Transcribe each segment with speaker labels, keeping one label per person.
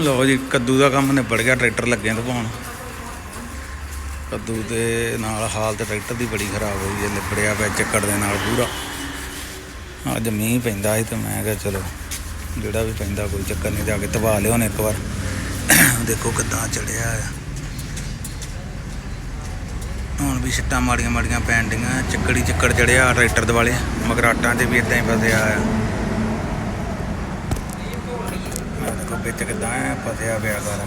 Speaker 1: ਲਓ ਜੀ, ਕੱਦੂ ਦਾ ਕੰਮ ਨਿਬੜ ਗਿਆ, ਟਰੈਕਟਰ ਲੱਗੇ ਤੋਂ ਕੱਦੂ ਦੇ ਨਾਲ ਹਾਲਤ ਟਰੈਕਟਰ ਦੀ ਬੜੀ ਖਰਾਬ ਹੋਈ ਹੈ ਲਿਬੜਿਆ ਪਿਆ ਚੱਕੜ ਦੇ ਨਾਲ ਪੂਰਾ। ਅੱਜ ਮੀਂਹ ਪੈਂਦਾ ਸੀ ਤੇ ਮੈਂ ਕਿਹਾ ਚਲੋ, ਜਿਹੜਾ ਵੀ ਪੈਂਦਾ ਕੋਈ ਚੱਕਰ ਨਹੀਂ ਜਾ ਕੇ ਤਵਾ ਲਿਓ ਨੇ ਇੱਕ ਵਾਰ। ਦੇਖੋ ਕਿੱਦਾਂ ਚੜਿਆ ਆ। ਹੁਣ ਵੀ ਛਿੱਟਾਂ ਮਾੜੀਆਂ ਮਾੜੀਆਂ ਪੈਣ ਡੀਆਂ ਚੱਕੜੀ ਚੱਕੜ ਚੜਿਆ ਟਰੈਕਟਰ ਦੇ ਵਾਲੇ। ਮਗਰਾਟਾਂ ਤੇ ਵੀ ਇਦਾਂ ਹੀ ਫਸਿਆ ਆ ਆਹ ਦੇਖੋ ਵਿੱਚ ਕਿੱਦਾਂ ਐ ਫਸਿਆ ਪਿਆ ਕਰ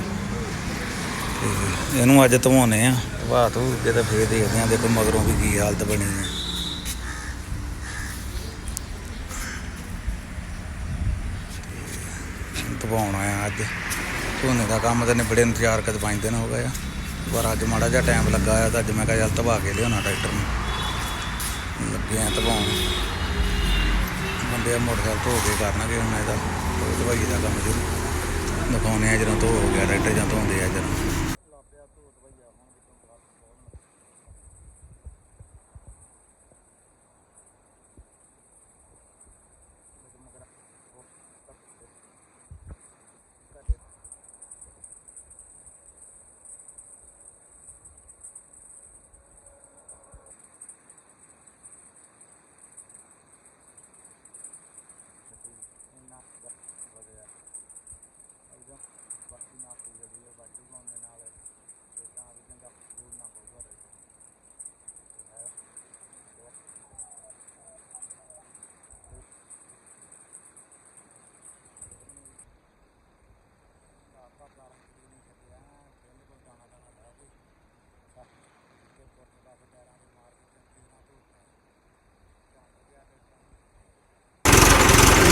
Speaker 1: ਤੇ ਇਹਨੂੰ ਅੱਜ ਧਵਾਉਨੇ ਆ ਧਵਾ ਤੂੰ ਕੇ ਤੇ ਫੇਰ ਦੇਖਦੇ ਆ ਦੇਖੋ ਮਗਰੋਂ ਵੀ ਕੀ ਹਾਲਤ ਬਣੀ ਹੈ। ਤੇ ਧਵਾਉਣਾ ਆ ਅੱਜ। ਧੋਨੇ ਦਾ ਕੰਮ ਤੇ ਨਿਬੜੇ ਨੂੰ ਚਾਰ ਕਦ ਪੰਜ ਦਿਨ ਹੋ ਗਏ ਆ। ਪਰ ਅੱਜ ਮਾੜਾ ਜਿਹਾ ਟਾਈਮ ਲੱਗਾ ਆ, ਤਾਂ ਅੱਜ ਮੈਂ ਕਿਹਾ ਚੱਲ ਧਵਾ ਕੇ ਲਿਆਉਣਾ ਟਰੈਕਟਰ ਨੂੰ। ਲੱਗੇ ਆ ਧਵਾਉਣ। ਬੰਦੇ ਆ ਮੋਟਰਸਾਈਕਲ ਧੋ ਕੇ ਕਰਨਗੇ ਹੁਣ ਇਹਦਾ। ਧੋ ਧਵਾਈ ਦਾ ਕੰਮ ਸ਼ੁਰੂ ਦਿਖਾਉਣੇ ਆ ਜਦੋਂ ਧੋ ਹੋ ਗਿਆ ਟਰੈਕਟਰ ਜਾਂ ਧੋਂਦੇ ਆ ਜਦੋਂ।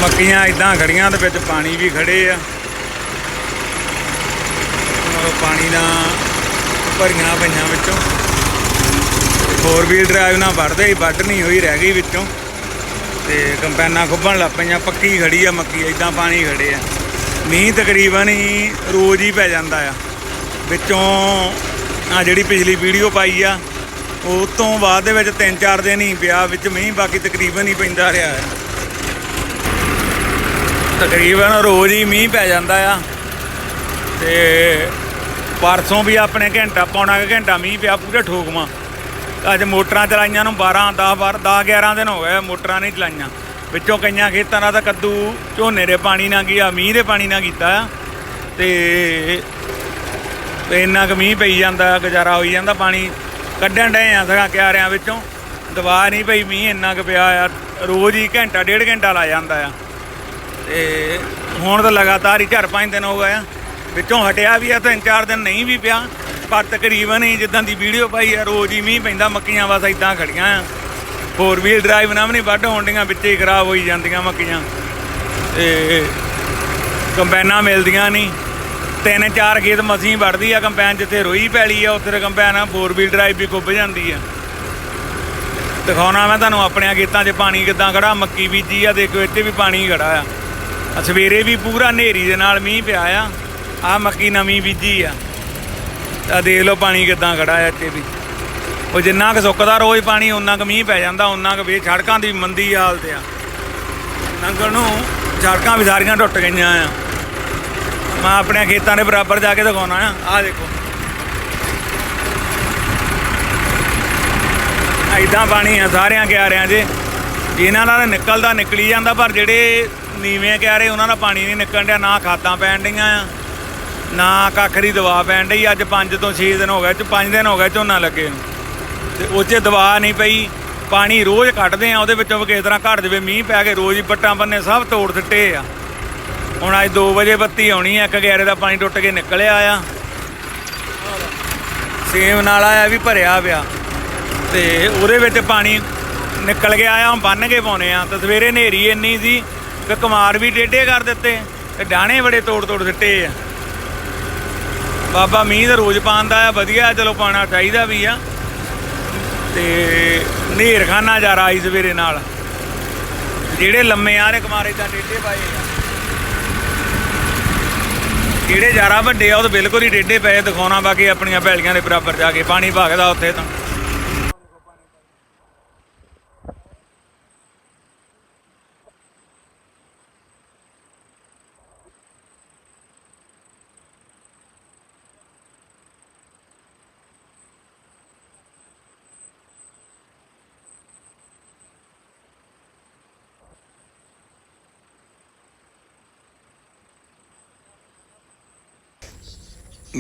Speaker 1: ਮੱਕੀਆਂ ਇਦਾਂ ਖੜੀਆਂ ਤੇ ਵਿੱਚ ਪਾਣੀ ਵੀ ਖੜੇ ਆ। ਉਹ ਪਾਣੀ ਨਾਲ ਭਰੀਆਂ ਪਈਆਂ ਵਿੱਚੋਂ। ਫੋਰ ਵੀਲ ਡਰਾਈਵ ਨਾਲ ਵੜਦੇ ਹੀ ਵੱਢ ਨਹੀਂ ਹੋਈ, ਰਹਿ ਗਈ ਵਿੱਚੋਂ। ਤੇ ਕੰਪੈਨਾਂ ਖੁੱਬਣ ਲੱਗ ਪਈਆਂ, ਪੱਕੀ ਖੜੀ ਆ ਮੱਕੀ ਇਦਾਂ ਪਾਣੀ ਖੜੇ ਆ। ਮੀਂਹ ਤਕਰੀਬਨ ਹੀ ਰੋਜ਼ ਹੀ ਪੈ ਜਾਂਦਾ ਆ। ਵਿੱਚੋਂ ਆ ਜਿਹੜੀ ਪਿਛਲੀ ਵੀਡੀਓ ਪਾਈ ਆ, ਉਹ ਤੋਂ ਬਾਅਦ ਦੇ ਵਿੱਚ 3-4 ਦਿਨ ਹੀ ਪਿਆ, ਵਿੱਚ ਮੀਂਹ ਬਾਕੀ ਤਕਰੀਬਨ ਹੀ ਪੈਂਦਾ ਰਿਹਾ ਹੈ ਤਕਰੀਬਨ ਰੋਜ਼ ਹੀ ਮੀਂਹ ਪੈ ਜਾਂਦਾ ਆ। ਤੇ ਪਰਸੋਂ ਵੀ ਆਪਣੇ ਘੰਟਾ, ਪੌਣਾ ਕੁ ਘੰਟਾ ਮੀਂਹ ਪਿਆ ਪੂਰੇ ਠੋਕਵਾਂ। ਅੱਜ ਮੋਟਰਾਂ ਚਲਾਈਆਂ ਨੂੰ 12 10 12 10 11 ਦਿਨ ਹੋ ਗਏ ਮੋਟਰਾਂ ਨਹੀਂ ਚਲਾਈਆਂ। ਵਿੱਚੋਂ ਕਈਆਂ ਖੇਤਾਂ ਦਾ ਤਾਂ ਕੱਦੂ ਝੋਨੇ ਦੇ ਪਾਣੀ ਨਾਲ ਗਿਆ ਮੀਂਹ ਦੇ ਪਾਣੀ ਨਾਲ ਕੀਤਾ ਆ। ਤੇ ਤੇ ਇੰਨਾ ਕੁ ਮੀਂਹ ਪਈ ਜਾਂਦਾ, ਗੁਜ਼ਾਰਾ ਹੋਈ ਜਾਂਦਾ ਪਾਣੀ। ਕੱਢਣ ਡਏ ਆ ਸਗਾ ਕਿਆਰਿਆਂ ਵਿੱਚੋਂ। ਦਵਾ ਨਹੀਂ ਪਈ ਮੀਂਹ, ਇੰਨਾ ਕੁ ਪਿਆ ਆ। ਰੋਜ਼ ਹੀ ਘੰਟਾ, ਡੇਢ ਘੰਟਾ ਲਾ ਜਾਂਦਾ ਆ। ਤੇ ਹੁਣ ਤਾਂ ਲਗਾਤਾਰ ਹੀ ਚਾਰ ਪੰਜ ਦਿਨ ਹੋ ਗਏ ਆ। ਵਿੱਚੋਂ ਹਟਿਆ ਵੀ ਆ, ਤਿੰਨ ਚਾਰ ਦਿਨ ਨਹੀਂ ਵੀ ਪਿਆ, ਪਰ ਤਕਰੀਬਨ ਹੀ ਜਿੱਦਾਂ ਦੀ ਵੀਡੀਓ ਪਾਈ ਆ, ਰੋਜ਼ ਹੀ ਮੀਂਹ ਪੈਂਦਾ, ਮੱਕੀਆਂ ਬਸ ਇਦਾਂ ਖੜੀਆਂ ਆ। ਫੋਰ ਵੀਲ ਡਰਾਈਵ ਨਾ ਵੀ ਨਹੀਂ ਵੱਢ ਹੋਣ ਹੋਣਡੀਆਂ, ਵਿੱਚੇ ਹੀ ਖਰਾਬ ਹੋਈ ਜਾਂਦੀਆਂ ਮੱਕੀਆਂ। ਤੇ ਕੰਪੈਨਾਂ ਮਿਲਦੀਆਂ ਨਹੀਂ। ਤਿੰਨ ਚਾਰ ਖੇਤ ਮਸੀਂ ਵੱਢਦੀ ਆ ਕੰਪੈਨ ਜਿੱਥੇ ਰੋਈ ਪੈਲੀ ਆ, ਉੱਥੇ ਕੰਪੈਨ ਆ ਫੋਰ ਵੀਲ ਡਰਾਈਵ ਵੀ ਖੁੱਭ ਜਾਂਦੀ ਆ। ਦਿਖਾਉਣਾ ਮੈਂ ਤੁਹਾਨੂੰ ਆਪਣੇ ਖੇਤਾਂ 'ਚ ਪਾਣੀ ਕਿੱਦਾਂ ਖੜਾ ਮੱਕੀ ਬੀਜੀ ਆ ਦੇਖੋ ਇੱਥੇ ਵੀ ਪਾਣੀ ਖੜਾ ਆ। ਸਵੇਰੇ ਵੀ ਪੂਰਾ ਹਨੇਰੀ ਦੇ ਨਾਲ ਮੀਂਹ ਪਿਆ ਆ। ਆ ਮੱਕੀ ਨਵੀਂ ਬੀਜੀ ਆ। ਤਾਂ ਦੇਖ ਲਓ ਪਾਣੀ ਕਿੱਦਾਂ ਖੜਾ ਆ ਇੱਥੇ ਵੀ। ਉਹ ਜਿੰਨਾ ਕੁ ਸੁੱਕਦਾ ਰੋਜ਼ ਪਾਣੀ ਉਨਾ ਕੁ ਮੀਂਹ ਪੈ ਜਾਂਦਾ ਉਨਾ ਕੁ ਵੀ ਸੜਕਾਂ ਦੀ ਮੰਦੀ ਹਾਲਤ ਆ। ਲੰਘਣ ਨੂੰ ਸੜਕਾਂ ਵੀ ਸਾਰੀਆਂ ਟੁੱਟ ਗਈਆਂ ਆ। ਮੈਂ ਆਪਣੇ ਖੇਤਾਂ ਦੇ ਬਰਾਬਰ ਜਾ ਕੇ ਦਿਖਾਉਣਾ ਆ। ਆ ਦੇਖੋ। ਐਦਾਂ ਪਾਣੀ ਆ, ਸਾਰਿਆਂ ਕਿਆਰਿਆਂ 'ਚ। ਇਹਨਾਂ ਨਾਲ ਨਿਕਲਦਾ ਨਿਕਲੀ ਜਾਂਦਾ, ਪਰ ਜਿਹੜੇ ਨੀਵੇਂ ਕਿਆਰੇ, ਉਹਨਾਂ ਦਾ ਪਾਣੀ ਨਹੀਂ ਨਿਕਲਣ ਡਿਆ, ਨਾ ਖਾਦਾਂ ਪੈਣ ਡੀਆਂ ਆ, ਨਾ ਕੱਖਰੀ ਦਵਾ ਪੈਣ ਡਈ, ਅੱਜ 5 ਤੋਂ 6 ਦਿਨ ਹੋ ਗਏ ਚ 5 ਦਿਨ ਹੋ ਗਏ ਝੋਨਾ ਲੱਗੇ ਨੂੰ। ਤੇ ਉਹ 'ਚ ਦਵਾ ਨਹੀਂ ਪਈ, ਪਾਣੀ ਰੋਜ਼ ਕੱਢਦੇ ਆ, ਉਹਦੇ ਵਿੱਚੋਂ ਵੀ ਕਿਸੇ ਤਰ੍ਹਾਂ ਘਟ ਜਾਵੇ, ਮੀਂਹ ਪੈ ਕੇ ਰੋਜ਼ ਹੀ ਪੱਟਾਂ ਬੰਨੇ ਸਭ ਤੋੜ ਦਿੱਤੇ ਆ। ਹੁਣ ਅੱਜ 2 ਵਜੇ ਬੱਤੀ ਆਉਣੀ ਆ, ਇੱਕ ਗੈਰੇ ਦਾ ਪਾਣੀ ਟੁੱਟ ਕੇ ਨਿਕਲਿਆ ਆ। ਸੇਮ ਨਾਲਾ ਆ ਵੀ ਭਰਿਆ ਪਿਆ। ਤੇ ਉਹਦੇ ਵਿੱਚ ਪਾਣੀ ਨਿਕਲ ਗਿਆ ਆ ਬੰਨ ਕੇ ਪਾਉਨੇ ਆ, ਤੇ ਸਵੇਰੇ ਹਨੇਰੀ ਇੰਨੀ ਸੀ ਕਿ ਕੁਮਾਰ ਵੀ ਡੇਡੇ ਕਰ ਦਿੱਤੇ ਤੇ ਡਾਣੇ ਬੜੇ ਤੋੜ ਤੋੜ ਦਿੱਤੇ ਆ। ਬਾਬਾ ਮੀਂਹ ਤਾਂ ਰੋਜ਼ ਪਾਉਂਦਾ ਆ, ਵਧੀਆ, ਚਲੋ ਪਾਣਾ ਚਾਹੀਦਾ ਵੀ ਆ। ਤੇ ਹਨੇਰ ਖਾਨਾ ਜਾ ਆਈ ਸਵੇਰੇ ਨਾਲ। ਜਿਹੜੇ ਲੰਮੇ ਆ ਨੇ ਕੁਮਾਰੇ ਤਾਂ ਡੇਡੇ ਪਾਏ ਆ। ਜਿਹੜੇ ਜ਼ਿਆਦਾ ਵੱਡੇ ਆ, ਉਹ ਤਾਂ ਬਿਲਕੁਲ ਹੀ ਡੇਡੇ ਪਏ ਦਿਖਾਉਣਾ ਬਾਕੀ ਆਪਣੀਆਂ ਭੈਲੀਆਂ ਦੇ ਬਰਾਬਰ ਜਾ ਕੇ, ਪਾਣੀ ਭਾਗਦਾ ਉੱਥੇ ਤਾਂ।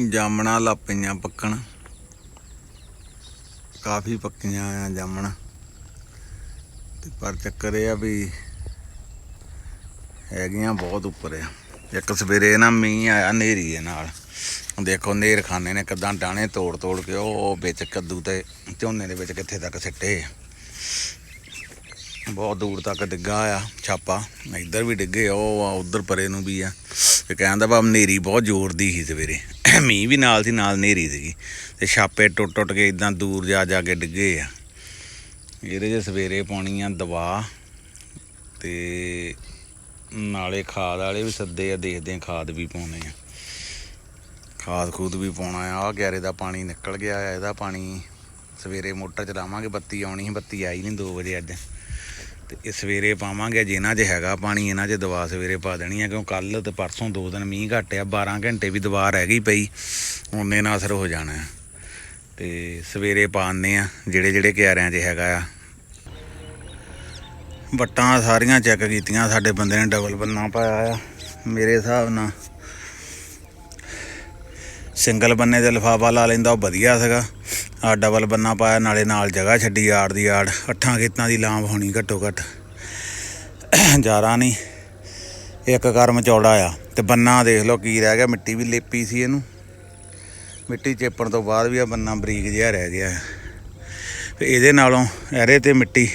Speaker 1: ਜਾਮਣਾ ਲੱਪੀਆਂ ਪੱਕਣ। ਕਾਫੀ ਪੱਕੀਆਂ ਆ ਜਾਮਣਾ। ਤੇ ਪਰ ਚੱਕਰ ਇਹ ਆ ਵੀ ਹੈਗੀਆਂ ਬਹੁਤ ਉੱਪਰ ਆ। ਇੱਕ ਸਵੇਰੇ ਨਾ ਮੀਂਹ ਆਇਆ ਨੇਰੀ ਦੇ ਨਾਲ। ਦੇਖੋ ਨੇਰ ਖਾਨੇ ਨੇ ਕਿਦਾਂ ਡਾਣੇ ਤੋੜ ਤੋੜ ਕੇ ਉਹ ਵਿੱਚ ਕੱਦੂ ਤੇ ਝੋਨੇ ਦੇ ਵਿੱਚ ਕਿੱਥੇ ਤੱਕ ਸਿੱਟੇ ਬਹੁਤ ਦੂਰ ਤੱਕ ਡਿੱਗਾ ਆ ਛਾਪਾ। ਇੱਧਰ ਵੀ ਡਿੱਗੇ, ਉਹ ਆ ਉਧਰ ਪਰੇ ਨੂੰ ਵੀ ਆ। ਤੇ ਕਹਿੰਦਾ ਬਾ ਹਨੇਰੀ ਬਹੁਤ ਜ਼ੋਰ ਦੀ ਸੀ ਸਵੇਰੇ। ਮੀਂਹ ਵੀ ਨਾਲ ਸੀ ਨਾਲ ਹਨੇਰੀ ਸੀਗੀ। ਤੇ ਛਾਪੇ ਟੁੱਟ ਟੁੱਟ ਕੇ ਇਦਾਂ ਦੂਰ ਜਾ ਜਾ ਕੇ ਡਿੱਗੇ ਆ। ਇਹਦੇ 'ਚ ਸਵੇਰੇ ਪਾਉਣੀ ਆ ਦਵਾ ਤੇ ਨਾਲੇ ਖਾਦ ਵਾਲੇ ਵੀ ਸੱਦੇ ਆ, ਦੇਖਦੇ ਆ ਖਾਦ ਵੀ ਪਾਉਣੇ ਆ। ਖਾਦ ਖੂਦ ਵੀ ਪਾਉਣਾ ਆ, ਆਹ ਗੈਰੇ ਦਾ ਪਾਣੀ ਨਿਕਲ ਗਿਆ ਆ, ਇਹਦਾ ਪਾਣੀ ਸਵੇਰੇ ਮੋਟਰ ਚਲਾਵਾਂਗੇ, ਬੱਤੀ ਆਉਣੀ ਸੀ, ਬੱਤੀ ਆਈ ਨਹੀਂ 2 ਵਜੇ ਅੱਜ। ਤੇ ਇਹ ਸਵੇਰੇ ਪਾਵਾਂਗੇ, ਜੇ 'ਚ ਹੈਗਾ ਪਾਣੀ, ਇਹਨਾਂ 'ਚ ਦਵਾ ਸਵੇਰੇ ਪਾ ਦੇਣੀ ਹੈ ਕਿਉਂ ਕੱਲ ਤੇ ਪਰਸੋਂ ਦੋ ਦਿਨ ਮੀਂਹ ਘੱਟ ਆ 12 ਘੰਟੇ ਵੀ ਦਵਾ ਰਹਿ ਗਈ ਪਈ ਉਹਨੇ ਨਾਲ ਅਸਰ ਹੋ ਜਾਣਾ ਹੈ। ਤੇ ਸਵੇਰੇ ਪਾਉਂਦੇ ਆ, ਜਿਹੜੇ ਜਿਹੜੇ ਕਿਆਰਿਆਂ 'ਚ ਹੈਗਾ ਆ। ਵੱਟਾਂ ਸਾਰੀਆਂ ਚੈੱਕ ਕੀਤੀਆਂ, ਸਾਡੇ ਬੰਦੇ ਨੇ ਡਬਲ ਬੰਨਾ ਪਾਇਆ ਆ, ਮੇਰੇ ਹਿਸਾਬ ਨਾਲ। ਸਿੰਗਲ ਬੰਨੇ ਤੇ ਲਿਫਾਫਾ ਲਾ ਲੈਂਦਾ, ਉਹ ਵਧੀਆ ਸੀਗਾ। ਆ ਡਬਲ ਬੰਨਾ ਪਾਇਆ, ਨਾਲੇ ਨਾਲ ਜਗ੍ਹਾ ਛੱਡੀ ਆੜ ਦੀ ਆੜ ਅੱਠਾਂ ਖੇਤਾਂ ਦੀ ਲਾਂਭ ਹੋਣੀ ਘੱਟੋ ਘੱਟ ਜ਼ਿਆਦਾ ਨਹੀਂ ਇੱਕ ਕਰਮ ਚੌੜਾ ਆ ਤੇ ਬੰਨਾ ਦੇਖ ਲਓ ਕੀ ਰਹਿ ਗਿਆ, ਮਿੱਟੀ ਵੀ ਲੇਪੀ ਸੀ ਇਹਨੂੰ। ਮਿੱਟੀ ਚੇਪਣ ਤੋਂ ਬਾਅਦ ਵੀ ਆ ਬੰਨਾ ਬਰੀਕ ਜਿਹਾ ਰਹਿ ਗਿਆ। ਹੈ। ਤੇ ਇਹਦੇ ਨਾਲੋਂ ਇਹਦੇ ਤੇ ਮਿੱਟੀ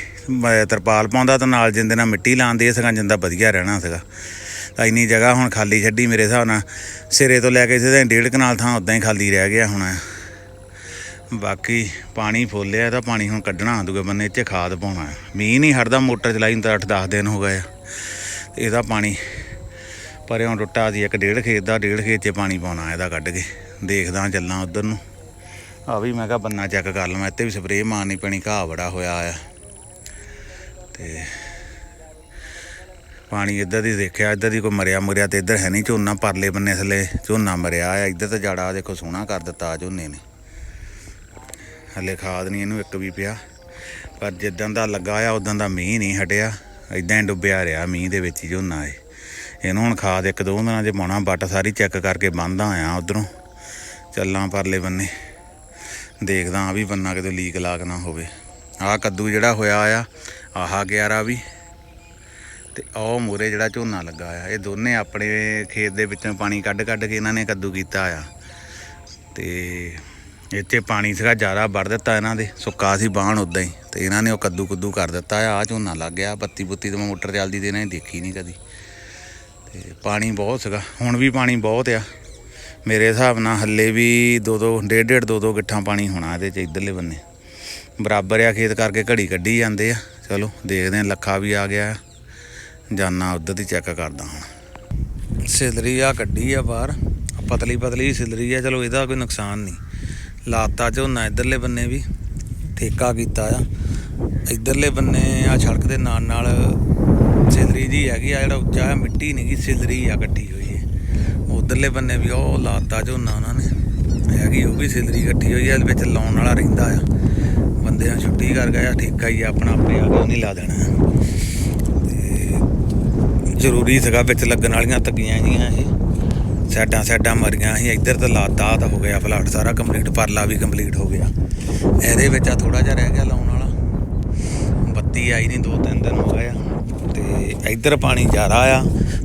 Speaker 1: ਤਰਪਾਲ ਪਾਉਂਦਾ ਤਾਂ ਨਾਲ ਜਿੰਦੇ ਨਾਲ ਮਿੱਟੀ ਲਾਉਂਦੇ ਸਗਾਂ ਜਿੰਦਾ ਵਧੀਆ ਰਹਿਣਾ ਸੀਗਾ। ਤਾਂ ਇੰਨੀ ਜਗ੍ਹਾ ਹੁਣ ਖਾਲੀ ਛੱਡੀ ਮੇਰੇ ਹਿਸਾਬ ਨਾਲ। ਸਿਰੇ ਤੋਂ ਲੈ ਕੇ ਸਿੱਧਾ ਡੇਢ ਕਨਾਲ ਥਾਂ ਉਦਾਂ ਹੀ ਖਾਲੀ ਰਹਿ ਗਿਆ ਹੁਣ। ਬਾਕੀ ਪਾਣੀ ਫੁੱਲਿਆ, ਇਹਦਾ ਪਾਣੀ ਹੁਣ ਕੱਢਣਾ ਦੂਗੇ ਬੰਨੇ 'ਚ ਖਾਦ ਪਾਉਣਾ ਮੀਂਹ ਨਹੀਂ ਹਟਦਾ, ਮੋਟਰ ਚਲਾਈ ਨੂੰ ਤਾਂ 8-10 ਦਿਨ ਹੋ ਗਏ ਆ। ਇਹਦਾ ਪਾਣੀ ਪਰਿਓਂ ਟੁੱਟਾ ਸੀ, ਇੱਕ ਡੇਢ ਖੇਤ ਦਾ, ਡੇਢ ਖੇਤ 'ਚ ਪਾਣੀ ਪਾਉਣਾ ਇਹਦਾ ਕੱਢ ਕੇ। ਦੇਖਦਾ ਚੱਲਾਂ ਉਧਰ ਨੂੰ। ਆ ਵੀ ਮੈਂ ਕਿਹਾ ਬੰਨਾ ਚੈੱਕ ਕਰ ਲਵਾਂ, ਇੱਥੇ ਵੀ ਸਪਰੇਅ ਮਾਰਨੀ ਪੈਣੀ, ਘਾਹ ਬੜਾ ਹੋਇਆ ਆ ਤੇ ਪਾਣੀ ਇੱਧਰ ਦੀ ਦੇਖਿਆ, ਇੱਧਰ ਦੀ ਕੋਈ ਮਰਿਆ ਮਰਿਆ ਤੇ ਇੱਧਰ ਹੈ ਨਹੀਂ ਝੋਨਾ, ਪਰਲੇ ਬੰਨੇ ਥੱਲੇ ਝੋਨਾ ਮਰਿਆ ਆ ਇੱਧਰ ਤਾਂ ਜਾੜਾ ਦੇਖੋ ਸੋਹਣਾ ਕਰ ਦਿੱਤਾ ਝੋਨੇ ਨੇ। ਹਲੇ ਖਾਦ ਨਹੀਂ, ਇਹਨੂੰ ਇੱਕ ਵੀ ਪਿਆ। ਪਰ ਜਿੱਦਾਂ ਦਾ ਲੱਗਾ ਆ, ਉਦਾਂ ਦਾ ਮੀਂਹ ਨਹੀਂ ਹਟਿਆ। ਇਦਾਂ ਹੀ ਡੁੱਬਿਆ ਰਿਹਾ ਮੀਂਹ ਦੇ ਵਿੱਚ ਹੀ ਝੋਨਾ ਇਹ। ਇਹਨੂੰ ਹੁਣ ਖਾਦ ਇੱਕ ਦੋ ਦਿਨਾਂ 'ਚ ਪਾਉਣਾ, ਬੱਟ ਸਾਰੀ ਚੈੱਕ ਕਰਕੇ ਬੰਨਦਾ ਆ ਉਧਰੋਂ। ਚੱਲਾਂ ਪਰਲੇ ਬੰਨੇ। ਦੇਖਦਾ ਆ ਵੀ ਬੰਨਾ ਕਿਤੇ ਲੀਕ ਲਾਗ ਨਾ ਹੋਵੇ। ਆਹ ਕੱਦੂ ਜਿਹੜਾ ਹੋਇਆ ਆ, ਆਹ 11 ਵੀ ਤੇ ਉਹ ਮੂਰੇ ਜਿਹੜਾ ਝੋਨਾ ਲੱਗਾ ਆ, ਇਹ ਦੋਨੇ ਆਪਣੇ ਖੇਤ ਦੇ ਵਿੱਚੋਂ ਪਾਣੀ ਕੱਢ ਕੱਢ ਕੇ ਇਹਨਾਂ ਨੇ ਕੱਦੂ ਕੀਤਾ ਆ। ਤੇ ਇੱਥੇ ਪਾਣੀ ਸੀਗਾ, ਜ਼ਿਆਦਾ ਵੜ ਦਿੱਤਾ ਇਹਨਾਂ ਦੇ। ਸੁੱਕਾ ਸੀ ਬਾਣ ਉਦਾਂ ਹੀ। ਤੇ ਇਹਨਾਂ ਨੇ ਉਹ ਕੱਦੂ ਕੁੱਦੂ ਕਰ ਦਿੱਤਾ। ਆ ਆਹ ਝੋਨਾ ਲੱਗ ਗਿਆ, ਬੱਤੀ ਬੁੱਤੀ ਤੇ ਮੋਟਰ ਚੱਲਦੀ ਤੇ ਇਹਨਾਂ ਨੇ ਦੇਖੀ ਨਹੀਂ ਕਦੀ। ਤੇ ਪਾਣੀ ਬਹੁਤ ਸੀਗਾ। ਹੁਣ ਵੀ ਪਾਣੀ ਬਹੁਤ ਆ। ਮੇਰੇ ਹਿਸਾਬ ਨਾਲ ਹੱਲੇ ਵੀ ਦੋ ਦੋ, ਡੇਢ ਡੇਢ ਦੋ ਦੋ ਗਿੱਠਾਂ ਪਾਣੀ ਹੋਣਾ ਇਹਦੇ ਚ ਇਧਰਲੇ ਬੰਨੇ। ਬਰਾਬਰ ਆ, ਖੇਤ ਕਰਕੇ ਘੜੀ ਕੱਢੀ ਜਾਂਦੇ ਆ। ਚਲੋ, ਦੇਖਦੇ ਆ, ਲੱਖਾ ਵੀ ਆ ਗਿਆ। ਜਾਨਾ ਉਧਰ ਦੀ ਚੈੱਕ ਕਰਦਾ ਹੁਣ। ਸਿਲਰੀ ਆ, ਕੱਢੀ ਆ ਬਾਹਰ। ਪਤਲੀ ਪਤਲੀ ਸਿਲਰੀ ਆ। ਚਲੋ, ਇਹਦਾ ਕੋਈ ਨੁਕਸਾਨ ਨਹੀਂ। ਲਾਤਾ ਝੋਨਾ ਇਧਰਲੇ ਬੰਨੇ ਵੀ, ਠੇਕਾ ਕੀਤਾ ਆ। ਇਧਰਲੇ ਬੰਨੇ ਆ ਸੜਕ ਦੇ ਨਾਲ ਨਾਲ ਸਿਲਰੀ ਜੀ ਹੈਗੀ ਆ, ਜਿਹੜਾ ਉੱਚਾ ਆ, ਮਿੱਟੀ ਨਹੀਂ ਗੀ, ਸਿਲਰੀ ਆ ਇਕੱਠੀ ਹੋਈ ਹੈ ਉਧਰਲੇ ਬੰਨੇ ਵੀ ਉਹ ਲਾਤਾ ਝੋਨਾ ਉਹਨਾਂ ਨੇ। ਹੈਗੀ ਉਹ ਵੀ ਸਿਲਰੀ ਇਕੱਠੀ ਹੋਈ ਹੈ ਇਹਦੇ ਵਿੱਚ ਲਾਉਣ ਵਾਲਾ ਰਹਿੰਦਾ ਆ। ਬੰਦੇ ਬੰਦਿਆਂ ਛੁੱਟੀ ਕਰ ਗਏ ਆ, ਠੇਕਾ ਹੀ ਆ ਆਪਣਾ, ਆਪੇ ਆ ਕੇ ਨਹੀਂ ਲਾ ਦੇਣਾ ਤੇ ਜ਼ਰੂਰੀ ਸੀਗਾ ਵਿੱਚ ਲੱਗਣ ਵਾਲੀਆਂ ਤੱਕੀਆਂ ਜੀਆਂ ਇਹ। ਸਾਈਡਾਂ ਸਾਈਡਾਂ ਮਰੀਆਂ ਸੀ, ਇੱਧਰ ਤਾਂ ਲਾਤਾ ਤਾਂ ਹੋ ਗਿਆ ਫਲਾਟ ਸਾਰਾ ਕੰਪਲੀਟ ਪਰਲਾ ਵੀ ਕੰਪਲੀਟ ਹੋ ਗਿਆ। ਇਹਦੇ ਵਿੱਚ ਆ ਥੋੜਾ ਜਿਹਾ ਰਹਿ ਗਿਆ ਲਾਉਣ ਵਾਲਾ। ਬੱਤੀ ਆਈ ਨਹੀਂ, ਦੋ ਤਿੰਨ ਦਿਨ ਹੋ ਗਏ ਆ। ਤੇ ਇੱਧਰ ਪਾਣੀ ਜ਼ਿਆਦਾ ਆ,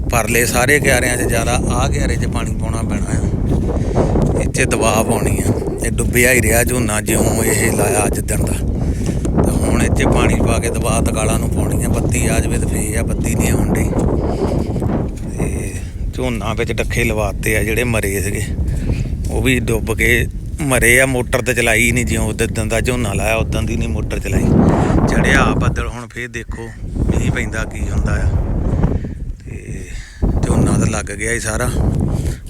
Speaker 1: ਪਰਲੇ ਸਾਰੇ ਕਿਆਰਿਆਂ 'ਚ ਜ਼ਿਆਦਾ, ਆਹ ਕਿਆਰੇ 'ਚ ਪਾਣੀ ਪਾਉਣਾ ਪੈਣਾ ਆ। ਇੱਥੇ ਦਬਾਅ ਪਾਉਣੀ ਆ। ਇਹ ਡੁੱਬਿਆ ਹੀ ਰਿਹਾ, ਝੋਨਾ ਜਿਉਂ ਇਹ ਲਾਇਆ ਅੱਜ ਦਿਨ ਦਾ। ਤੇ ਹੁਣ ਇੱਥੇ ਪਾਣੀ ਪਾ ਕੇ ਦਬਾਅ ਤਕਾਲਾਂ ਨੂੰ ਪਾਉਣੀ ਆ। ਬੱਤੀ ਆ ਜਾਵੇ ਤੇ ਫੇਰ ਆ, ਬੱਤੀ ਨਹੀਂ ਆਉਂਦੀ ਝੋਨਾ ਵਿੱਚ ਡੱਖੇ ਲਵਾਤੇ ਆ ਜਿਹੜੇ ਮਰੇ ਸੀਗੇ। ਉਹ ਵੀ ਡੁੱਬ ਕੇ ਮਰੇ ਆ, ਮੋਟਰ ਤੇ ਚਲਾਈ ਨਹੀਂ ਜਿਉਂ ਉਦੋਂ ਦਾ ਝੋਨਾ ਲਾਇਆ ਉਦੋਂ ਦੀ ਨਹੀਂ ਮੋਟਰ ਚਲਾਈ। ਚੜਿਆ ਬੱਦਲ, ਹੁਣ ਫੇਰ ਦੇਖੋ ਮੀਂਹ ਪੈਂਦਾ ਕੀ ਹੁੰਦਾ ਆ। ਤੇ ਝੋਨਾ ਤਾਂ ਲੱਗ ਗਿਆ ਹੀ ਸਾਰਾ।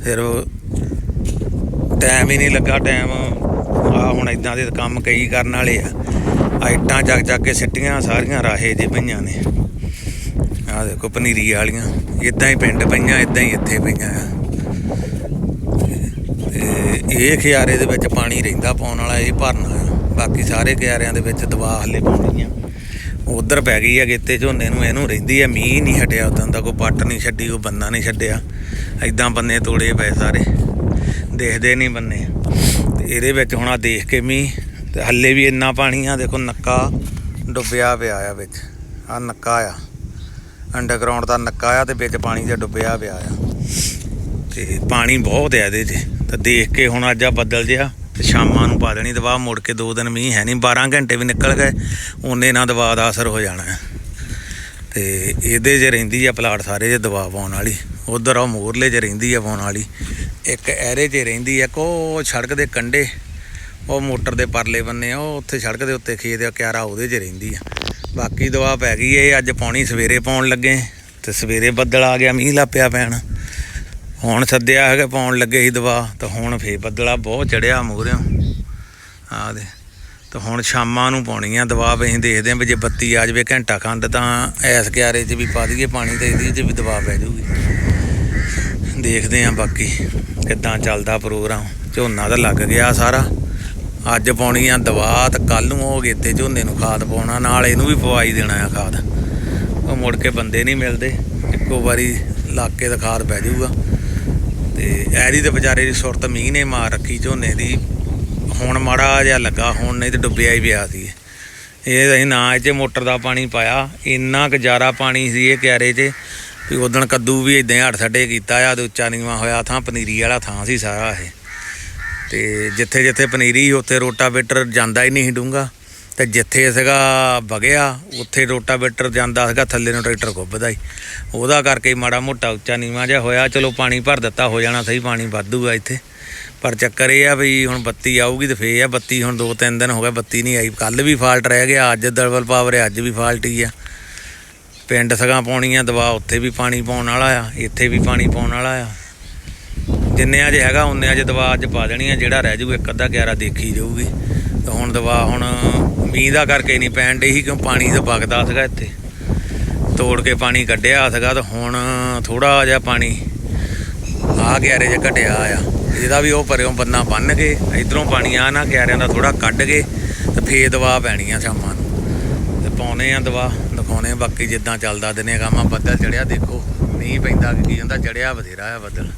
Speaker 1: ਫਿਰ ਟਾਈਮ ਹੀ ਨਹੀਂ ਲੱਗਾ, ਟਾਈਮ ਆ ਹੁਣ ਇਦਾਂ ਦੇ ਕੰਮ ਕਈ ਕਰਨ ਵਾਲੇ ਆ। ਆ ਇੱਟਾਂ ਚੱਕ ਚੱਕ ਕੇ ਸਿੱਟੀਆਂ ਸਾਰੀਆਂ, ਰਾਹੇ ਜੇ ਪਈਆਂ ਨੇ। ਆਹ ਦੇਖੋ ਪਨੀਰੀ ਵਾਲੀਆਂ ਇਦਾਂ ਹੀ ਪਿੰਡ ਪਈਆਂ ਇਦਾਂ ਹੀ ਇੱਥੇ ਪਈਆਂ ਆ। ਤੇ ਇਹ ਖਿਆਰੇ ਦੇ ਵਿੱਚ ਪਾਣੀ ਰਹਿੰਦਾ ਪਾਉਣ ਵਾਲਾ, ਇਹ ਭਰਨਾ ਆ। ਬਾਕੀ ਸਾਰੇ ਕਿਆਰਿਆਂ ਦੇ ਵਿੱਚ ਦਵਾ ਹਲੇ ਪਾਉਣੀ ਆ। ਉਧਰ ਪੈ ਗਈ ਆ ਗੇਤੇ ਝੋਨੇ ਨੂੰ, ਇਹਨੂੰ ਰਹਿੰਦੀ ਆ, ਮੀਂਹ ਨਹੀਂ ਹਟਿਆ ਉਦੋਂ ਦਾ, ਕੋਈ ਪੱਟ ਨਹੀਂ ਛੱਡੀ, ਕੋਈ ਬੰਦਾ ਨਹੀਂ ਛੱਡਿਆ। ਐਦਾਂ ਬੰਨੇ ਤੋੜੇ ਪਏ ਸਾਰੇ, ਦੇਖਦੇ ਨਹੀਂ ਬੰਨੇ। ਤੇ ਇਹਦੇ ਵਿੱਚ ਹੁਣ ਆ ਦੇਖ ਕੇ ਮੀਂਹ, ਤੇ ਹੱਲੇ ਵੀ ਇੰਨਾ ਪਾਣੀ ਆ, ਦੇਖੋ ਨੱਕਾ ਡੁੱਬਿਆ ਪਿਆ ਆ ਵਿੱਚ, ਆ ਨੱਕਾ ਆ। ਅੰਡਰਗਰਾਉਂਡ ਦਾ ਨੱਕਾ ਆ ਤੇ ਵਿੱਚ ਪਾਣੀ ਜਿਹਾ ਡੁੱਬਿਆ ਪਿਆ ਆ। ਤੇ ਪਾਣੀ ਬਹੁਤ ਆ ਇਹਦੇ 'ਚ। ਤਾਂ ਦੇਖ ਕੇ ਹੁਣ ਅੱਜ ਆ ਬੱਦਲ ਜਿਹਾ ਤੇ ਸ਼ਾਮਾਂ ਨੂੰ ਪਾ ਦੇਣੀ ਦਵਾ, ਮੁੜ ਕੇ ਦੋ ਦਿਨ ਮੀਂਹ ਹੈ ਨਹੀਂ। 12 ਘੰਟੇ ਵੀ ਨਿਕਲ ਗਏ ਉਹਨੇ ਨਾਲ ਦਵਾ ਦਾ ਅਸਰ ਹੋ ਜਾਣਾ ਹੈ ਤੇ ਇਹਦੇ 'ਚ ਰਹਿੰਦੀ ਆ ਪਲਾਟ ਸਾਰੇ 'ਚ ਦਵਾ ਪਾਉਣ ਵਾਲੀ। ਉਧਰ ਆ ਮੋਰਲੇ 'ਚ ਰਹਿੰਦੀ ਆ ਪਾਉਣ ਵਾਲੀ। ਇੱਕ ਐਰੇ 'ਚ ਰਹਿੰਦੀ ਆ ਕੋ ਸੜਕ ਦੇ ਕੰਢੇ। ਉਹ ਮੋਟਰ ਦੇ ਪਰਲੇ ਬੰਨੇ ਆ, ਉਹ ਉੱਥੇ ਸੜਕ ਦੇ ਉੱਤੇ ਖੇਤ ਆ, ਕਿਆਰਾ ਉਹਦੇ 'ਚ ਰਹਿੰਦੀ ਆ। ਬਾਕੀ ਦਵਾ ਪੈ ਗਈ ਏ, ਅੱਜ ਪਾਉਣੀ ਸਵੇਰੇ ਪਾਉਣ ਲੱਗੇ, ਤੇ ਸਵੇਰੇ ਬੱਦਲ ਆ ਗਿਆ, ਮੀਂਹ ਲੱਪਿਆ ਪੈਣ। ਹੁਣ ਸੱਦਿਆ ਹੈਗਾ ਪਾਉਣ ਲੱਗੇ ਸੀ ਦਵਾ ਤਾਂ ਹੁਣ ਫੇਰ ਬੱਦਲਾ ਬਹੁਤ ਚੜਿਆ ਮੂਹਰਿਓਂ ਆ ਦੇ ਤਾਂ ਹੁਣ ਸ਼ਾਮਾਂ ਨੂੰ ਪਾਉਣੀ ਆ ਦਵਾ ਵੀ ਅਸੀਂ ਦੇਖਦੇ ਆਂ ਵੀ ਜੇ ਬੱਤੀ ਆ ਜਾਵੇ ਘੰਟਾ ਖੰਡ, ਤਾਂ ਐਸ ਕਿਆਰੇ 'ਚ ਵੀ ਪਾ ਦਈਏ, ਪਾਣੀ ਤੇ ਇਹਦੇ 'ਚ ਵੀ ਦਵਾ ਪੈ ਜਾਊਗੀ ਦੇਖਦੇ ਆਂ ਬਾਕੀ ਕਿੱਦਾਂ ਚੱਲਦਾ ਪ੍ਰੋਗਰਾਮ, ਝੋਨਾ ਤਾਂ ਲੱਗ ਗਿਆ ਸਾਰਾ। ਅੱਜ ਪਾਉਣੀ ਆ ਦਵਾ ਤੇ ਕੱਲ ਨੂੰ ਹੋ ਗਏ ਤੇ ਝੋਨੇ ਨੂੰ ਖਾਦ ਪਾਉਣਾ, ਨਾਲ ਇਹਨੂੰ ਵੀ ਪਵਾਈ ਦੇਣਾ ਆ ਖਾਦ। ਉਹ ਮੁੜ ਕੇ ਬੰਦੇ ਨਹੀਂ ਮਿਲਦੇ, ਇੱਕੋ ਵਾਰੀ ਇਲਾਕੇ ਦਾ ਖਾਦ ਪੈ ਜਾਊਗਾ। ਤੇ ਐਰੀ ਤੇ ਵਿਚਾਰੇ ਦੀ ਸੁਰਤ ਮੀਂਹ ਨੇ ਮਾਰ ਰੱਖੀ ਝੋਨੇ ਦੀ। ਹੁਣ ਮਾੜਾ ਜਿਹਾ ਲੱਗਾ, ਹੁਣ ਨਹੀਂ ਤੇ ਡੁੱਬਿਆ ਹੀ ਪਿਆ ਸੀ ਇਹ। ਅਸੀਂ ਨਾ ਇਹ 'ਚ ਮੋਟਰ ਦਾ ਪਾਣੀ ਪਾਇਆ, ਇੰਨਾ ਕੁ ਜ਼ਿਆਦਾ ਪਾਣੀ ਸੀ ਇਹ ਕਿਆਰੇ 'ਚ ਵੀ ਉਦਣ ਕੱਦੂ ਵੀ ਇਦਾਂ ਹੱਟ ਛੱਡੇ ਕੀਤਾ ਆ, ਤੇ ਉੱਚਾ ਨੀਵਾਂ ਹੋਇਆ ਥਾਂ, ਪਨੀਰੀ ਵਾਲਾ ਥਾਂ ਸੀ ਸਾਰਾ ਇਹ। ਤੇ ਜਿੱਥੇ ਜਿੱਥੇ ਪਨੀਰੀ ਸੀ, ਉੱਥੇ ਰੋਟਾਵੇਟਰ ਜਾਂਦਾ ਹੀ ਨਹੀਂ ਡੂੰਗਾ ਤੇ ਜਿੱਥੇ ਸੀਗਾ ਵਗਿਆ ਉੱਥੇ ਰੋਟਾਵੇਟਰ ਜਾਂਦਾ ਸੀਗਾ ਥੱਲੇ ਨੂੰ ਟਰੈਕਟਰ ਖੁੱਬਦਾ ਹੀ ਉਹਦਾ ਕਰਕੇ ਮਾੜਾ ਮੋਟਾ ਉੱਚਾ ਨੀਵਾਂ ਜਿਹਾ ਹੋਇਆ। ਚਲੋ ਪਾਣੀ ਭਰ ਦਿੱਤਾ ਹੋ ਜਾਣਾ ਸਹੀ ਪਾਣੀ ਵਾਧੂ ਇੱਥੇ। ਪਰ ਚੱਕਰ ਇਹ ਆ ਵੀ ਹੁਣ ਬੱਤੀ ਆਊਗੀ ਤੇ ਫੇਰ ਆ ਬੱਤੀ ਹੁਣ ਦੋ ਤਿੰਨ ਦਿਨ ਹੋ ਗਏ ਬੱਤੀ ਨਹੀਂ ਆਈ। ਕੱਲ ਵੀ ਫਾਲਟ ਰਹਿ ਗਿਆ ਅੱਜ ਦਲਵਲ ਪਾਵਰ ਹੈ ਅੱਜ ਵੀ ਫਾਲਟ ਹੀ ਆ। ਪਿੰਡ ਸਗਾ ਆ ਦਵਾ ਉੱਥੇ ਵੀ ਪਾਣੀ ਪਾਉਣ ਵਾਲਾ ਆ ਇੱਥੇ ਵੀ ਪਾਣੀ ਪਾਉਣ ਵਾਲਾ ਆ। ਜਿੰਨੇ ਅੱਜ ਹੈਗਾ, ਉਹਨੇ ਅੱਜ ਦਵਾ ਅੱਜ ਪਾ ਦੇਣੀ ਆ, ਜਿਹੜਾ ਰਹਿ ਜੂ ਇੱਕ ਅੱਧਾ 11 ਦੇਖੀ ਜਾਊਗੀ। ਤੇ ਹੁਣ ਦਵਾ ਹੁਣ ਮੀਂਹ ਦਾ ਕਰਕੇ ਨਹੀਂ ਪੈਣ ਡਈ ਸੀ, ਕਿਉਂ ਪਾਣੀ ਤਾਂ ਵਗਦਾ ਸੀਗਾ ਇੱਥੇ। ਤੋੜ ਕੇ ਪਾਣੀ ਕੱਢਿਆ ਸੀਗਾ ਤਾਂ ਹੁਣ ਥੋੜਾ ਜਿਹਾ ਪਾਣੀ ਆ ਗਿਆਰੇ ਜੇ ਘਟਿਆ ਆ। ਇਹਦਾ ਵੀ ਉਹ ਪਰਿਓਂ ਬੰਨਾ ਬੰਨ ਕੇ, ਇਧਰੋਂ ਪਾਣੀ ਆ ਨਾ ਗਿਆਰਿਆਂ ਦਾ ਥੋੜਾ ਕੱਢ ਕੇ ਤੇ ਫੇਰ ਦਵਾ ਪੈਣੀ ਆ ਸ਼ਾਮਾਂ ਨੂੰ। ਤੇ ਪਾਉਨੇ ਆ ਦਵਾ ਦਿਖਾਉਨੇ ਬਾਕੀ ਜਿੱਦਾਂ ਚੱਲਦਾ ਦਿਨੇ ਕੰਮ ਆ, ਬੱਦਲ ਚੜਿਆ ਦੇਖੋ। ਮੀਂਹ ਪੈਂਦਾ, ਕਿ ਕੀ ਹੁੰਦਾ ਚੜਿਆ ਬਥੇਰਾ ਆ ਬੱਦਲ।